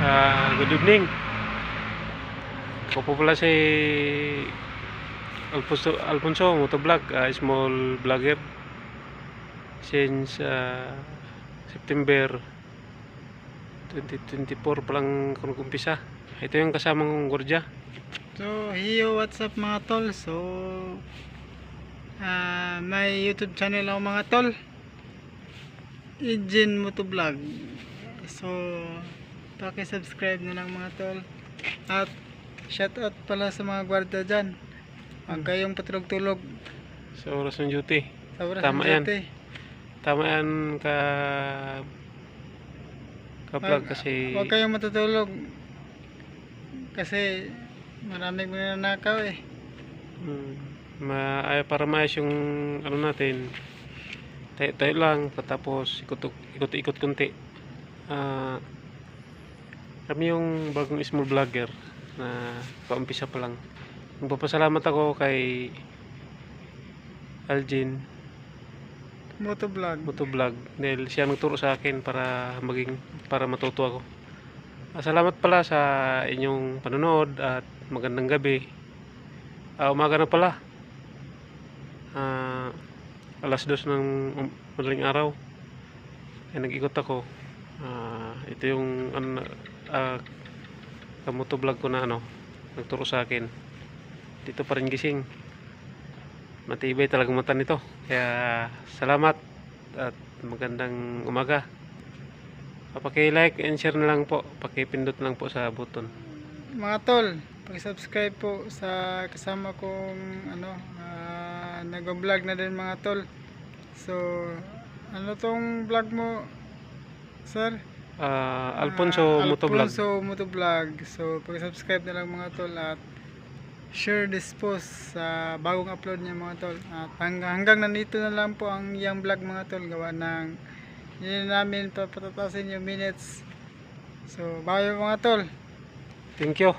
Ah, good evening. Ako po pala si Alfonso, Alfonso Motovlog, ah, small vlogger. Since ah, September 2024 pa lang ako nag-umpisa. Ito yung kasamang kong gordya. So, hiyo, what's up mga tol? So, ah may YouTube channel ako mga tol. Ijin Motovlog. So, paki-subscribe na lang mga tol. At, shoutout pala sa mga gwardiya dyan. Huwag kayong patulog-tulog. Sa oras ng duty. Sa oras Tama ng yan. duty. Tama yan ka Huwag- kasi Huwag kayong matutulog. Kasi, maraming mananakaw eh. Mm, ma ay, para maayos yung ano natin tayo, tayo lang tapos ikot ikot ikot kunti Ah, kami yung bagong small vlogger na paumpisa pa lang. Magpapasalamat ako kay Algin Motovlog. Motovlog. Dahil siya nagturo sa akin para maging para matuto ako. Ah, salamat pala sa inyong panonood at magandang gabi. Ah, umaga na pala. Ah, alas dos ng madaling araw. Ay nag-ikot ako Ah, ito yung ano, na- ah, kamotovlog ko na ano nagturo sa akin. Dito pa rin gising. Matibay talagang mata nito. Kaya salamat at magandang umaga. Paki-like and share na lang po. Paki-pindot lang po sa button. Mga tol, pag-subscribe po sa kasama kong ano, ah, nag-vlog na din mga tol. So, ano tong vlog mo, sir? Ah, Alfonso Ah, Motovlog Alfonso Motovlog. So, pag-subscribe na lang mga tol at share this post sa bagong upload niya mga tol. At hanggang, hanggang nandito na lang po ang iyang vlog mga tol. Gawa ng na namin papatatasin yung minutes. So, bye mga tol. thank you